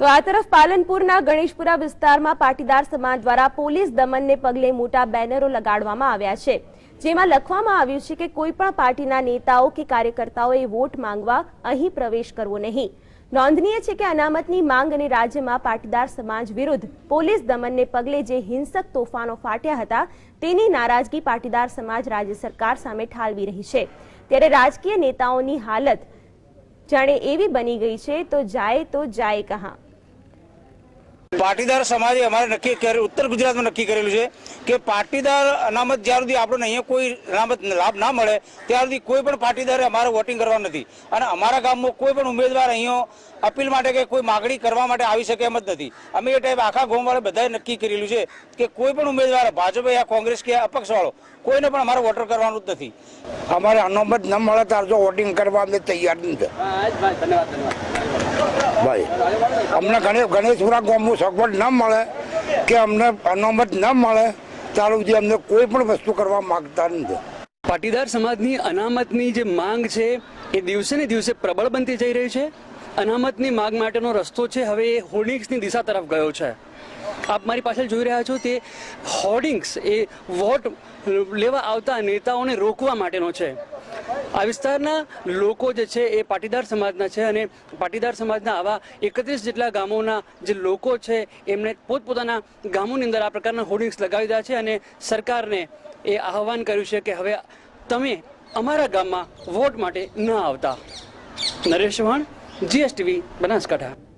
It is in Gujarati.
તો આ તરફ પાલનપુરના ગણેશપુરા વિસ્તારમાં પાટીદાર સમાજ દ્વારા પોલીસ દમનને પગલે મોટા બેનરો લગાડવામાં આવ્યા છે. જેમાં લખવામાં આવ્યું છે કે કોઈ પણ પાર્ટીના નેતાઓ કે કાર્યકર્તાઓએ વોટ માંગવા અહીં પ્રવેશ કરવો નહીં. નોંધનીય છે કે અનામતની માંગ અને રાજ્યમાં પાટીદાર સમાજ વિરુદ્ધ પોલીસ દમનને પગલે જે હિંસક તોફાનો ફાટ્યા હતા, તેની નારાજગી પાટીદાર સમાજ રાજ્ય સરકાર સામે ઠાલવી રહી છે. ત્યારે રાજકીય નેતાઓની હાલત જાણે એવી બની ગઈ છે, તો જાય તો જાય કહા. પાટીદાર સમાજે અમારે નક્કી કર્યું ઉત્તર ગુજરાતમાં નક્કી કરેલું છે કે પાટીદાર અનામત જ્યાં સુધી આપણને અહીંયા કોઈ અનામત લાભ ના મળે ત્યાં સુધી કોઈ પણ પાટીદારે અમારે વોટિંગ કરવા નથી. અને અમારા ગામમાં કોઈ પણ ઉમેદવાર અહીંયા અપીલ માટે કે કોઈ માગણી કરવા માટે આવી શકે એમ જ નથી. અમે એ ટાઈપ આખા ગામવાળા બધાએ નક્કી કરેલું છે કે કોઈ પણ ઉમેદવાર ભાજપ યા કોંગ્રેસ કે અપક્ષવાળો કોઈને પણ અમારે વોટર કરવાનું જ નથી. અમારે અનામત ન મળે ત્યારે જો વોટિંગ કરવા અમે તૈયાર નથી. ભાઈ, અમને ગણેશ ગણેશપુરા ગામનું સગવડ ન મળે કે અમને અનામત ન મળે સુધી અમને કોઈ પણ વસ્તુ કરવા માંગતા નથી. પાટીદાર સમાજની અનામતની જે માંગ છે, એ દિવસે ને દિવસે પ્રબળ બનતી જઈ રહી છે. અનામતની માંગ માટેનો રસ્તો છે, હવે એ હોર્ડિંગ્સની દિશા તરફ ગયો છે. આપ મારી પાછળ જોઈ રહ્યા છો તે હોર્ડિંગ્સ, એ વોટ લેવા આવતા નેતાઓને રોકવા માટેનો છે. આ વિસ્તારના લોકો જે છે એ પાટીદાર સમાજના છે અને પાટીદાર સમાજના આવા એકત્રીસ જેટલા ગામોના જે લોકો છે એમણે પોતપોતાના ગામોની અંદર આ પ્રકારના હોર્ડિંગ્સ લગાવી દીધા છે અને સરકારને એ આહવાન કર્યું છે કે હવે તમે અમારા ગામમાં વોટ માટે ન આવતા. નરેશ ચૌહાણ, જીએસટીવી બનાસકાંઠા.